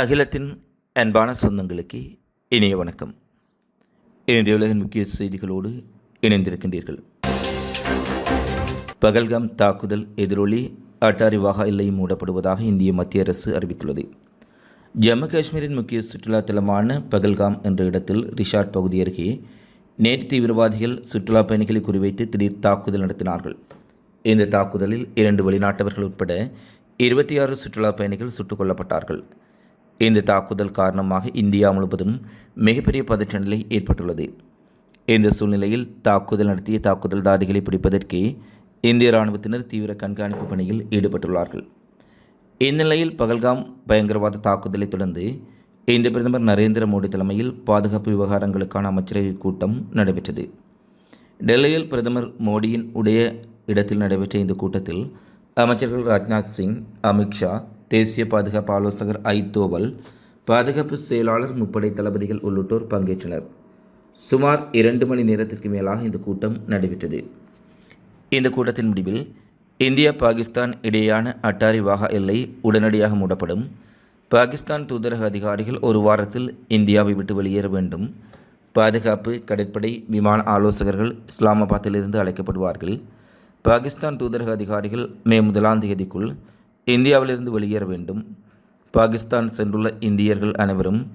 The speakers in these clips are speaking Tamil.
அகிலத்தின் அன்பான சொந்தங்களுக்கு இனிய வணக்கம். இன்றைய உலகின் முக்கிய செய்திகளோடு இணைந்திருக்கின்றீர்கள். பகல்காம் தாக்குதல் எதிரொலி அட்டாரி வாகா எல்லை மூடப்படுவதாக இந்திய மத்திய அரசு அறிவித்துள்ளது. ஜம்மு காஷ்மீரின் முக்கிய சுற்றுலா தலமான பகல்காம் என்ற இடத்தில் ரிஷாட் பகுதி அருகே நேற்று தீவிரவாதிகள் சுற்றுலா பயணிகளை குறிவைத்து திடீர் தாக்குதல் நடத்தினார்கள். இந்த தாக்குதலில் இரண்டு வெளிநாட்டவர்கள் உட்பட இருபத்தி ஆறு சுற்றுலா பயணிகள் சுட்டுக் கொல்லப்பட்டார்கள். இந்த தாக்குதல் காரணமாக இந்தியா முழுவதும் மிகப்பெரிய பதற்ற நிலை ஏற்பட்டுள்ளது. இந்த சூழ்நிலையில் தாக்குதல் நடத்திய தாக்குதல்தாரிகளை பிடிப்பதற்கு இந்திய இராணுவத்தினர் தீவிர கண்காணிப்பு பணியில் ஈடுபட்டுள்ளார்கள். இந்நிலையில் பகல்காம் பயங்கரவாத தாக்குதலை தொடர்ந்து இந்திய பிரதமர் நரேந்திர மோடி தலைமையில் பாதுகாப்பு விவகாரங்களுக்கான அமைச்சரவை கூட்டம் நடைபெற்றது. டெல்லியில் பிரதமர் மோடியின் உடைய இடத்தில் நடைபெற்ற இந்த கூட்டத்தில் அமைச்சர்கள் ராஜ்நாத் சிங் அமித்ஷா தேசிய பாதுகாப்பு ஆலோசகர் ஐ தோவல் பாதுகாப்பு செயலாளர் முப்படை தளபதிகள் உள்ளிட்டோர் பங்கேற்றனர். சுமார் இரண்டு மணி நேரத்திற்கு மேலாக இந்த கூட்டம் நடைபெற்றது. இந்த கூட்டத்தின் முடிவில் இந்தியா பாகிஸ்தான் இடையேயான அட்டாரி வாகா எல்லை உடனடியாக மூடப்படும். பாகிஸ்தான் தூதரக அதிகாரிகள் ஒரு வாரத்தில் இந்தியாவை விட்டு வெளியேற வேண்டும். பாதுகாப்பு கடற்படை விமான ஆலோசகர்கள் இஸ்லாமாபாத்திலிருந்து அழைக்கப்படுவார்கள். பாகிஸ்தான் தூதரக அதிகாரிகள் மே முதலாம் தேதிக்குள் இந்தியாவிலிருந்து வெளியேற வேண்டும். பாகிஸ்தான் சென்றுள்ள இந்தியர்கள் அனைவரும்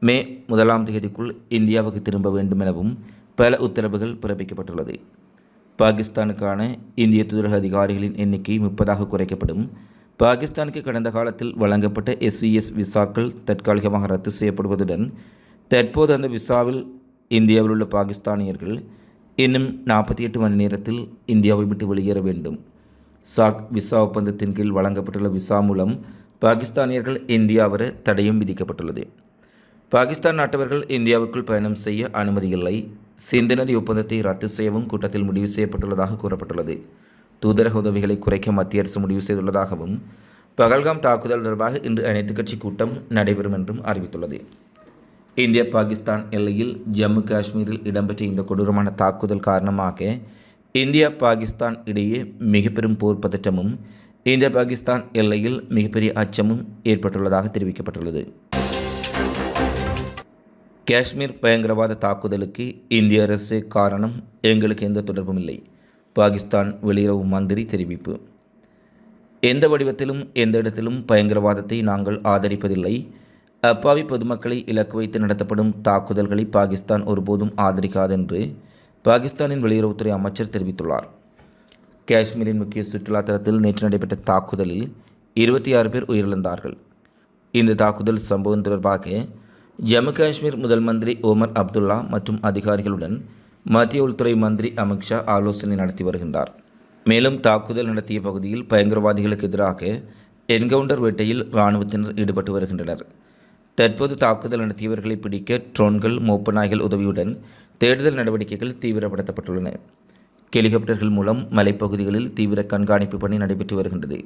மே முதலாம் தேதிக்குள் இந்தியாவுக்கு திரும்ப வேண்டும் எனவும் பல உத்தரவுகள் பிறப்பிக்கப்பட்டுள்ளது. பாகிஸ்தானுக்கான இந்திய தூதரக அதிகாரிகளின் எண்ணிக்கை முப்பதாக குறைக்கப்படும். பாகிஸ்தானுக்கு கடந்த காலத்தில் வழங்கப்பட்ட எஸ்இஎஸ் விசாக்கள் தற்காலிகமாக ரத்து செய்யப்படுவதுடன் தற்போது அந்த விசாவில் இந்தியாவில் உள்ள பாகிஸ்தானியர்கள் இன்னும் நாற்பத்தி எட்டு மணி நேரத்தில் இந்தியாவை விட்டு வெளியேற வேண்டும். சாக் விசா ஒப்பந்தத்தின் கீழ் வழங்கப்பட்டுள்ள விசா மூலம் பாகிஸ்தானியர்கள் இந்தியா வர தடையும் விதிக்கப்பட்டுள்ளது. பாகிஸ்தான் நாட்டவர்கள் இந்தியாவுக்குள் பயணம் செய்ய அனுமதியில்லை சிந்து நதி ஒப்பந்தத்தை ரத்து செய்யவும் கூட்டத்தில் முடிவு செய்யப்பட்டுள்ளதாக கூறப்பட்டுள்ளது. தூதரக உதவிகளை குறைக்க மத்திய அரசு முடிவு செய்துள்ளதாகவும் பகல்காம் தாக்குதல் தொடர்பாக இன்று அனைத்துக் கட்சி கூட்டம் நடைபெறும் என்றும் அறிவித்துள்ளது. இந்திய பாகிஸ்தான் எல்லையில் ஜம்மு காஷ்மீரில் இடம்பெற்ற இந்த கொடூரமான தாக்குதல் காரணமாக இந்தியா பாகிஸ்தான் இடையே மிக பெரும் போர் பதற்றமும் இந்தியா பாகிஸ்தான் எல்லையில் மிகப்பெரிய அச்சமும் ஏற்பட்டுள்ளதாக தெரிவிக்கப்பட்டுள்ளது. காஷ்மீர் பயங்கரவாத தாக்குதலுக்கு இந்திய அரசு காரணம் எங்களுக்கு எந்த தொடர்பும் இல்லை பாகிஸ்தான் வெளியுறவு மந்திரி தெரிவிப்பு. எந்த வடிவத்திலும் எந்த இடத்திலும் பயங்கரவாதத்தை நாங்கள் ஆதரிப்பதில்லை. அப்பாவி பொதுமக்களை இலக்கு வைத்து நடத்தப்படும் தாக்குதல்களை பாகிஸ்தான் ஒருபோதும் ஆதரிக்காதென்று பாகிஸ்தானின் வெளியுறவுத்துறை அமைச்சர் தெரிவித்துள்ளார். காஷ்மீரின் முக்கிய சுற்றுலா தலத்தில் நேற்று நடைபெற்ற தாக்குதலில் இருபத்தி ஆறு பேர் உயிரிழந்தார்கள். இந்த தாக்குதல் சம்பவம் தொடர்பாக ஜம்மு காஷ்மீர் முதல் மந்திரி ஓமர் அப்துல்லா மற்றும் அதிகாரிகளுடன் மத்திய உள்துறை மந்திரி அமித்ஷா ஆலோசனை நடத்தி வருகின்றார். மேலும் தாக்குதல் நடத்திய பகுதியில் பயங்கரவாதிகளுக்கு எதிராக என்கவுண்டர் வேட்டையில் இராணுவத்தினர் ஈடுபட்டு வருகின்றனர். தற்போது தாக்குதல் நடத்தியவர்களை பிடிக்க ட்ரோன்கள் மோப்ப நாய்கள் உதவியுடன் தேடுதல் நடவடிக்கைகள் தீவிரப்படுத்தப்பட்டுள்ளன. ஹெலிகாப்டர்கள் மூலம் மலைப்பகுதிகளில் தீவிர கண்காணிப்பு பணி நடைபெற்று வருகின்றது.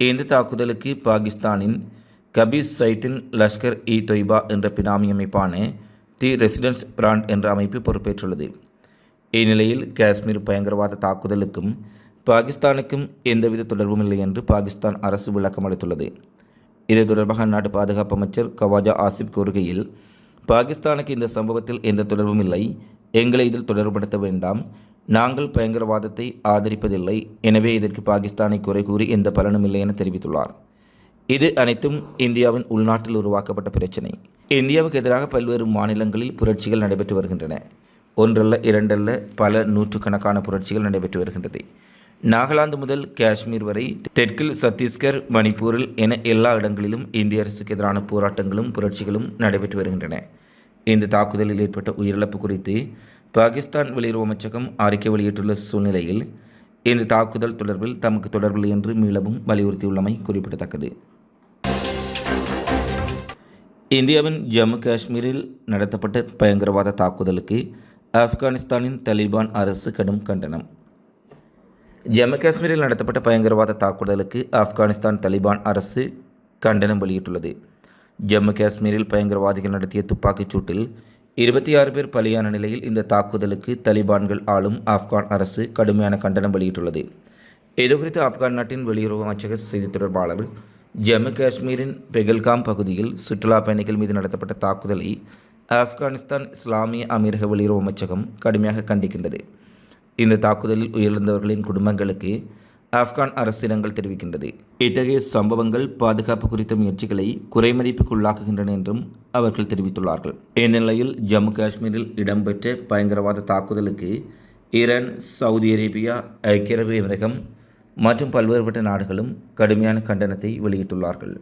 இந்த தாக்குதலுக்கு பாகிஸ்தானின் கபீஸ் சைட்டின் லஷ்கர் இ தொய்பா என்ற பினாமி அமைப்பான தி ரெசிடென்ஸ் பிராண்ட் என்ற அமைப்பு பொறுப்பேற்றுள்ளது. இந்நிலையில் காஷ்மீர் பயங்கரவாத தாக்குதலுக்கும் பாகிஸ்தானுக்கும் எந்தவித தொடர்பும் இல்லை என்று பாகிஸ்தான் அரசு விளக்கம் அளித்துள்ளது இது தொடர்பாக அந்நாட்டு பாதுகாப்பு அமைச்சர் கவாஜா ஆசிப் கூறுகையில் பாகிஸ்தானுக்கு இந்த சம்பவத்தில் எந்த தொடர்பும் இல்லை. எங்களை இதில் தொடர்புபடுத்த வேண்டாம். நாங்கள் பயங்கரவாதத்தை ஆதரிப்பதில்லை. எனவே இதற்கு பாகிஸ்தானை குறை கூறி எந்த பலனும் இல்லை என தெரிவித்துள்ளார். இது அனைத்தும் இந்தியாவின் உள்நாட்டில் உருவாக்கப்பட்ட பிரச்சினை. இந்தியாவுக்கு எதிராக பல்வேறு மாநிலங்களில் புரட்சிகள் நடைபெற்று வருகின்றன. ஒன்றல்ல இரண்டல்ல பல நூற்றுக்கணக்கான புரட்சிகள் நடைபெற்று வருகின்றது. நாகாலாந்து முதல் காஷ்மீர் வரை தெற்கில் சத்தீஸ்கர் மணிப்பூரில் என எல்லா இடங்களிலும் இந்திய அரசுக்கு எதிரான போராட்டங்களும் புரட்சிகளும் நடைபெற்று வருகின்றன. இந்த தாக்குதலில் ஏற்பட்ட உயிரிழப்பு குறித்து பாகிஸ்தான் வெளியுறவு அமைச்சகம் அறிக்கை வெளியிட்டுள்ள சூழ்நிலையில் இந்த தாக்குதல் தொடர்பில் தமக்கு தொடர்பில்லை என்று மீளவும் வலியுறுத்தியுள்ளமை குறிப்பிடத்தக்கது. இந்தியாவின் ஜம்மு காஷ்மீரில் நடத்தப்பட்ட பயங்கரவாத தாக்குதலுக்கு ஆப்கானிஸ்தானின் தலிபான் அரசு கடும் கண்டனம். ஜம்மு காஷ்மீரில் நடத்தப்பட்ட பயங்கரவாத தாக்குதலுக்கு ஆப்கானிஸ்தான் தலிபான் அரசு கண்டனம் வெளியிட்டுள்ளது. ஜம்மு காஷ்மீரில் பயங்கரவாதிகள் நடத்திய துப்பாக்கிச் சூட்டில் இருபத்தி ஆறு பேர் பலியான நிலையில் இந்த தாக்குதலுக்கு தலிபான்கள் ஆளும் ஆப்கான் அரசு கடுமையான கண்டனம் வெளியிட்டுள்ளது. இது குறித்து ஆப்கான் நாட்டின் வெளியுறவு அமைச்சக செய்தி தொடர்பாளர் ஜம்மு காஷ்மீரின் பெகல்காம் பகுதியில் சுற்றுலா பயணிகள் மீது நடத்தப்பட்ட தாக்குதலை ஆப்கானிஸ்தான் இஸ்லாமிய அமீரக வெளியுறவு அமைச்சகம் கடுமையாக கண்டிக்கின்றது. இந்த தாக்குதலில் உயிரிழந்தவர்களின் குடும்பங்களுக்கு ஆப்கான் அரசு தெரிவிக்கின்றது. இத்தகைய சம்பவங்கள் பாதுகாப்பு குறித்த முயற்சிகளை குறைமதிப்புக்குள்ளாக்குகின்றன என்றும் அவர்கள் தெரிவித்துள்ளார்கள். இந்நிலையில் ஜம்மு காஷ்மீரில் இடம்பெற்ற பயங்கரவாத தாக்குதலுக்கு ஈரான் சவுதி அரேபியா ஐக்கிய அரபு எமிரகம் மற்றும் பல்வேறுபட்ட நாடுகளும் கடுமையான கண்டனத்தை வெளியிட்டுள்ளார்கள்.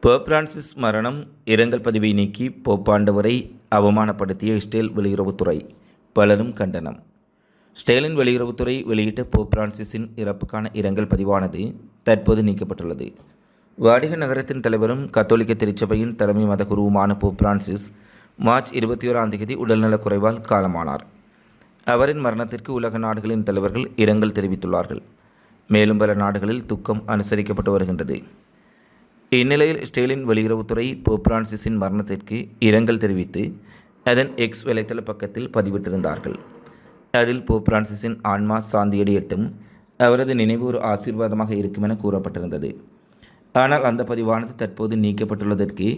போப் பிரான்சிஸ் மரணம் இரங்கல் பதிவை நீக்கி போப்பாண்டவரை அவமானப்படுத்திய இஸ்ரேல் வெளியுறவுத்துறை பலரும் கண்டனம். ஸ்டேலின் வெளியுறவுத்துறை வெளியிட்ட போப் பிரான்சிஸின் இறப்புக்கான இரங்கல் பதிவானது தற்போது நீக்கப்பட்டுள்ளது. வாடிக நகரத்தின் தலைவரும் கத்தோலிக்க திருச்சபையின் தலைமை மதகுருவுமான போப் பிரான்சிஸ் மார்ச் இருபத்தி ஓராம் தேதி உடல்நலக் குறைவால் காலமானார். அவரின் மரணத்திற்கு உலக நாடுகளின் தலைவர்கள் இரங்கல் தெரிவித்துள்ளார்கள். மேலும் பல நாடுகளில் துக்கம் அனுசரிக்கப்பட்டு வருகின்றது. இந்நிலையில் ஸ்டேலின் வெளியுறவுத்துறை போப் பிரான்சிஸின் மரணத்திற்கு இரங்கல் தெரிவித்து அதன் எக்ஸ் வலைத்தள பக்கத்தில் பதிவிட்டிருந்தார்கள். அதில் போப் பிரான்சிஸின் ஆன்மா சாந்தியடியட்டும் அவரது நினைவு ஒரு ஆசீர்வாதமாக இருக்கும் என கூறப்பட்டிருந்தது. ஆனால் அந்த பதிவானது தற்போது நீக்கப்பட்டுள்ளதற்கு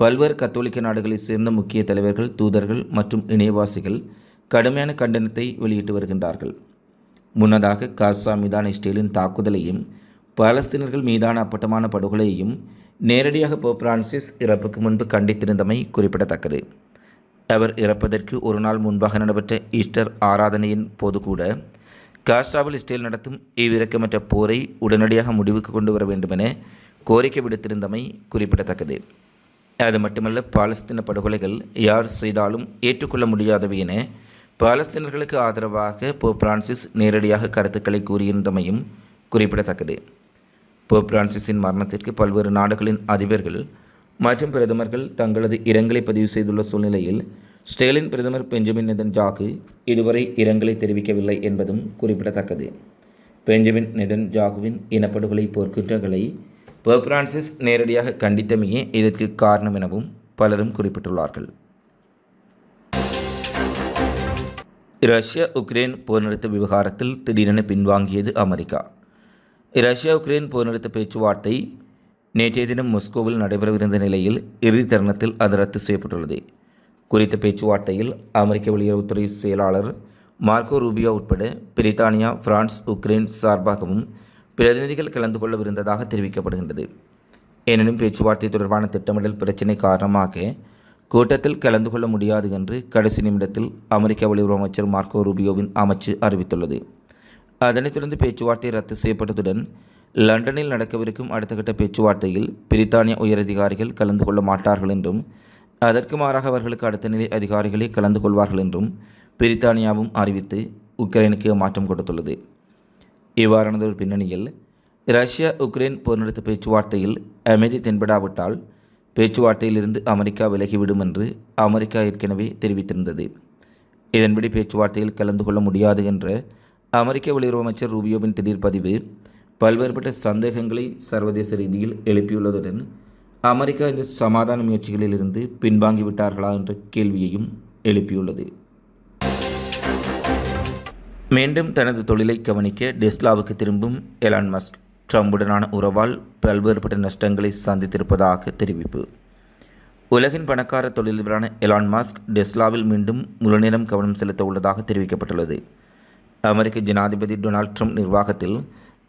பல்வேறு கத்தோலிக்க நாடுகளைச் சேர்ந்த முக்கிய தலைவர்கள் தூதர்கள் மற்றும் இணையவாசிகள் கடுமையான கண்டனத்தை வெளியிட்டு வருகின்றார்கள். முன்னதாக காசா மீதான இஸ்ரேலின் தாக்குதலையும் பாலஸ்தீனர்கள் மீதான அப்பட்டமான படுகொலையையும் நேரடியாக போப் பிரான்சிஸ் இறப்புக்கு முன்பு கண்டித்திருந்தமை குறிப்பிடத்தக்கது. அவர் இறப்பதற்கு ஒரு நாள் முன்பாக நடைபெற்ற ஈஸ்டர் ஆராதனையின் போது கூட காசாவில் இஸ்ரேல் நடத்தும் இவ்விரக்கமற்ற போரை உடனடியாக முடிவுக்கு கொண்டு வர வேண்டுமென கோரிக்கை விடுத்திருந்தமை குறிப்பிடத்தக்கது. அது மட்டுமல்ல பாலஸ்தீன படுகொலைகள் யார் செய்தாலும் ஏற்றுக்கொள்ள முடியாதவை என பாலஸ்தீனர்களுக்கு ஆதரவாக போப் பிரான்சிஸ் நேரடியாக கருத்துக்களை கூறியிருந்தமையும் குறிப்பிடத்தக்கது. போப் பிரான்சிஸின் மரணத்திற்கு பல்வேறு நாடுகளின் அதிபர்கள் மற்றும் பிரதமர்கள் தங்களது இரங்கலை பதிவு செய்துள்ள சூழ்நிலையில் ஸ்டேலின் பிரதமர் பெஞ்சமின் நெதன்ஜாகு இதுவரை இரங்கலை தெரிவிக்கவில்லை என்பதும் குறிப்பிடத்தக்கது. பெஞ்சமின் நெதன்ஜாகுவின் இனப்படுகொலை போர்க்குற்றங்களை போப் பிரான்சிஸ் நேரடியாக கண்டித்தமையே இதற்கு காரணம் எனவும் பலரும் குறிப்பிட்டுள்ளார்கள். ரஷ்யா உக்ரைன் போர் நிறுத்த விவகாரத்தில் திடீரென பின்வாங்கியது அமெரிக்கா. ரஷ்யா உக்ரைன் போர் நிறுத்த பேச்சுவார்த்தை நேற்றைய தினம் மொஸ்கோவில் நடைபெறவிருந்த நிலையில் இறுதி தருணத்தில் அது ரத்து செய்யப்பட்டுள்ளது. குறித்த பேச்சுவார்த்தையில் அமெரிக்க வெளியுறவுத்துறை செயலாளர் மார்க்கோ ரூபியோ உட்பட பிரித்தானியா பிரான்ஸ் உக்ரைன் சார்பாகவும் பிரதிநிதிகள் கலந்து கொள்ளவிருந்ததாக தெரிவிக்கப்படுகின்றது. எனினும் பேச்சுவார்த்தை தொடர்பான திட்டமிடல் பிரச்சினை காரணமாக கூட்டத்தில் கலந்து கொள்ள முடியாது என்று கடைசி நிமிடத்தில் அமெரிக்க வெளியுறவு அமைச்சர் மார்க்கோ ரூபியோவின் அமைச்சு அறிவித்துள்ளது. அதனைத் தொடர்ந்து பேச்சுவார்த்தை ரத்து செய்யப்பட்டதுடன் லண்டனில் நடக்கவிருக்கும் அடுத்த கட்ட பேச்சுவார்த்தையில் பிரித்தானிய உயரதிகாரிகள் கலந்து கொள்ள மாட்டார்கள் என்றும் அதற்கு மாறாக அவர்களுக்கு அடுத்த நிலை அதிகாரிகளே கலந்து கொள்வார்கள் என்றும் பிரித்தானியாவும் அறிவித்து உக்ரைனுக்கு மாற்றம் கொடுத்துள்ளது. இவ்வாறானதொரு பின்னணியில் ரஷ்யா உக்ரைன் போர் நடத்த பேச்சுவார்த்தையில் அமைதி தென்படாவிட்டால் பேச்சுவார்த்தையிலிருந்து அமெரிக்கா விலகிவிடும் என்று அமெரிக்கா ஏற்கனவே தெரிவித்திருந்தது. இதன்படி பேச்சுவார்த்தையில் கலந்து கொள்ள முடியாது என்ற அமெரிக்க வெளியுறவு அமைச்சர் ரூபியோவின் திடீர் பதிவு பல்வேறுபட்ட சந்தேகங்களை சர்வதேச ரீதியில் எழுப்பியுள்ளதுடன் அமெரிக்கா இந்த சமாதான முயற்சிகளிலிருந்து பின்வாங்கிவிட்டார்களா என்ற கேள்வியையும் எழுப்பியுள்ளது. மீண்டும் தனது தொழிலை கவனிக்க டெஸ்லாவுக்கு திரும்பும் எலான் மஸ்க் ட்ரம்புடனான உறவால் பல்வேறுபட்ட நஷ்டங்களை சந்தித்திருப்பதாக தெரிவிப்பு. உலகின் பணக்கார தொழிலதிபரான எலான் மாஸ்க் டெஸ்லாவில் மீண்டும் முழுநேரம் கவனம் செலுத்த உள்ளதாக தெரிவிக்கப்பட்டுள்ளது. அமெரிக்க ஜனாதிபதி டொனால்ட் ட்ரம்ப் நிர்வாகத்தில்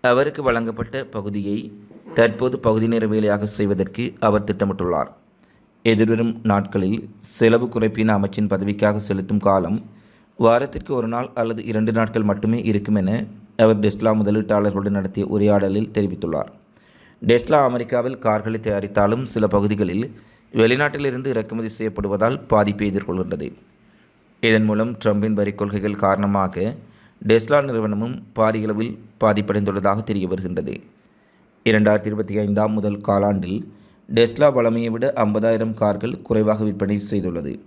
அவருக்கு வழங்கப்பட்ட பகுதியை தற்போது பகுதி நேர வேலையாக செய்வதற்கு அவர் திட்டமிட்டுள்ளார். எதிர்வரும் நாட்களில் செலவு குறைப்பின அமைச்சின் பதவிக்காக செலுத்தும் காலம் வாரத்திற்கு ஒரு நாள் அல்லது இரண்டு நாட்கள் மட்டுமே இருக்கும் என அவர் டெஸ்லா முதலீட்டாளர்களுடன் நடத்திய உரையாடலில் தெரிவித்துள்ளார். டெஸ்லா அமெரிக்காவில் கார்களை தயாரித்தாலும் சில பகுதிகளில் வெளிநாட்டிலிருந்து இறக்குமதி செய்யப்படுவதால் பாதிப்பை எதிர்கொள்கின்றது. இதன் மூலம் ட்ரம்பின் வரி கொள்கைகள் காரணமாக டெஸ்லா நிறுவனமும் பாரியளவில் பாதிப்படைந்துள்ளதாக தெரிய வருகின்றது. இரண்டாயிரத்தி இருபத்தி ஐந்தாம் முதல் காலாண்டில் டெஸ்லா வளமையை விட ஐம்பதாயிரம் கார்கள் குறைவாக விற்பனை செய்துள்ளது.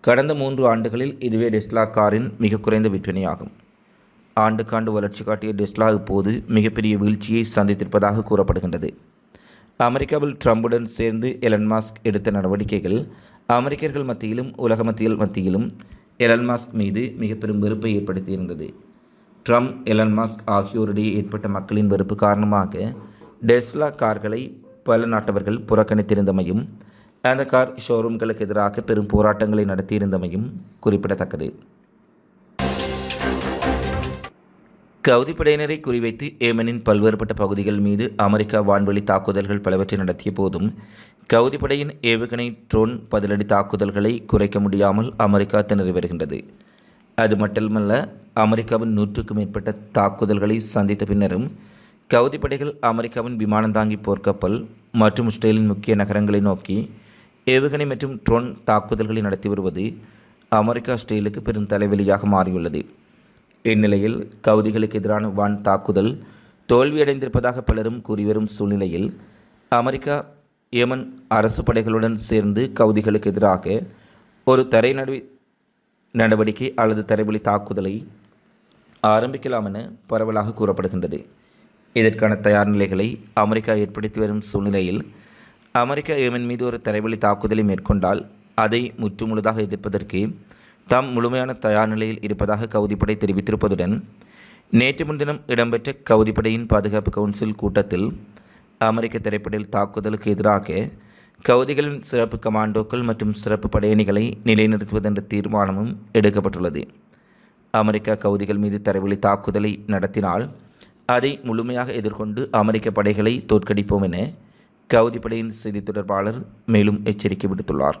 கடந்த மூன்று ஆண்டுகளில் இதுவே டெஸ்லா காரின் மிக குறைந்த விற்பனையாகும். ஆண்டுக்காண்டு வளர்ச்சி காட்டிய டெஸ்லா இப்போது மிகப்பெரிய வீழ்ச்சியை சந்தித்திருப்பதாக கூறப்படுகின்றது. அமெரிக்காவில் ட்ரம்புடன் சேர்ந்து எலன் மாஸ்க் எடுத்த நடவடிக்கைகள் அமெரிக்கர்கள் மத்தியிலும் உலக மத்தியில் மத்தியிலும் எலன் மாஸ்க் மீது மிக பெரும் வெறுப்பை ஏற்படுத்தியிருந்தது. ட்ரம்ப் எலன் மாஸ்க் ஆகியோரிடையே ஏற்பட்ட மக்களின் வெறுப்பு காரணமாக டெஸ்லா கார்களை பல நாட்டவர்கள் புறக்கணித்திருந்தமையும் அந்த கார் ஷோரூம்களுக்கு எதிராக பெரும் போராட்டங்களை நடத்தியிருந்தமையும் குறிப்பிடத்தக்கது. கவுதி படையினரை குறிவைத்து ஏமனின் பல்வேறுபட்ட பகுதிகள் மீது அமெரிக்கா வான்வெளி தாக்குதல்கள் பலவற்றை நடத்திய போதும் கவுதி படையின் ஏவுகணை ட்ரோன் பதிலடி தாக்குதல்களை குறைக்க முடியாமல் அமெரிக்கா திணறி வருகின்றது. அது மட்டுமல்ல அமெரிக்காவின் நூற்றுக்கும் மேற்பட்ட தாக்குதல்களை சந்தித்த பின்னரும் கவுதி படைகள் அமெரிக்காவின் விமானந்தாங்கி போர்க்கப்பல் மற்றும் இஸ்ரேலின் முக்கிய நகரங்களை நோக்கி ஏவுகணை மற்றும் ட்ரோன் தாக்குதல்களை நடத்தி வருவது அமெரிக்கா இஸ்ரேலுக்கு பெரும் தலைவலியாக மாறியுள்ளது. இந்நிலையில் கவுதிகளுக்கு எதிரான வான் தாக்குதல் தோல்வியடைந்திருப்பதாக பலரும் கூறி வரும் சூழ்நிலையில் அமெரிக்கா ஏமன் அரசு படைகளுடன் சேர்ந்து கவுதிகளுக்கு எதிராக ஒரு தரை நடவி நடவடிக்கை அல்லது தரைவழி தாக்குதலை ஆரம்பிக்கலாம் என பரவலாக கூறப்படுகின்றது. இதற்கான தயார் நிலைகளை அமெரிக்கா ஏற்படுத்தி வரும் சூழ்நிலையில் அமெரிக்கா ஏமன் மீது ஒரு தரைவழி தாக்குதலை மேற்கொண்டால் அதை முற்றுமுழுதாக எதிர்ப்பதற்கு தாம் முழுமையான தயார் நிலையில் இருப்பதாக கவுதிப்படை தெரிவித்திருப்பதுடன் நேற்று முன்தினம் இடம்பெற்ற கவுதிப்படையின் பாதுகாப்பு கவுன்சில் கூட்டத்தில் அமெரிக்க திரைப்படையில் தாக்குதலுக்கு எதிராக கவுதிகளின் சிறப்பு கமாண்டோக்கள் மற்றும் சிறப்பு படையணிகளை நிலைநிறுத்துவதென்ற தீர்மானமும் எடுக்கப்பட்டுள்ளது. அமெரிக்கா கவுதிகள் மீது தரைவழி தாக்குதலை நடத்தினால் அதை முழுமையாக எதிர்கொண்டு அமெரிக்க படைகளை தோற்கடிப்போம் என கவுதிப்படையின் செய்தி தொடர்பாளர் மேலும் எச்சரிக்கை விடுத்துள்ளார்.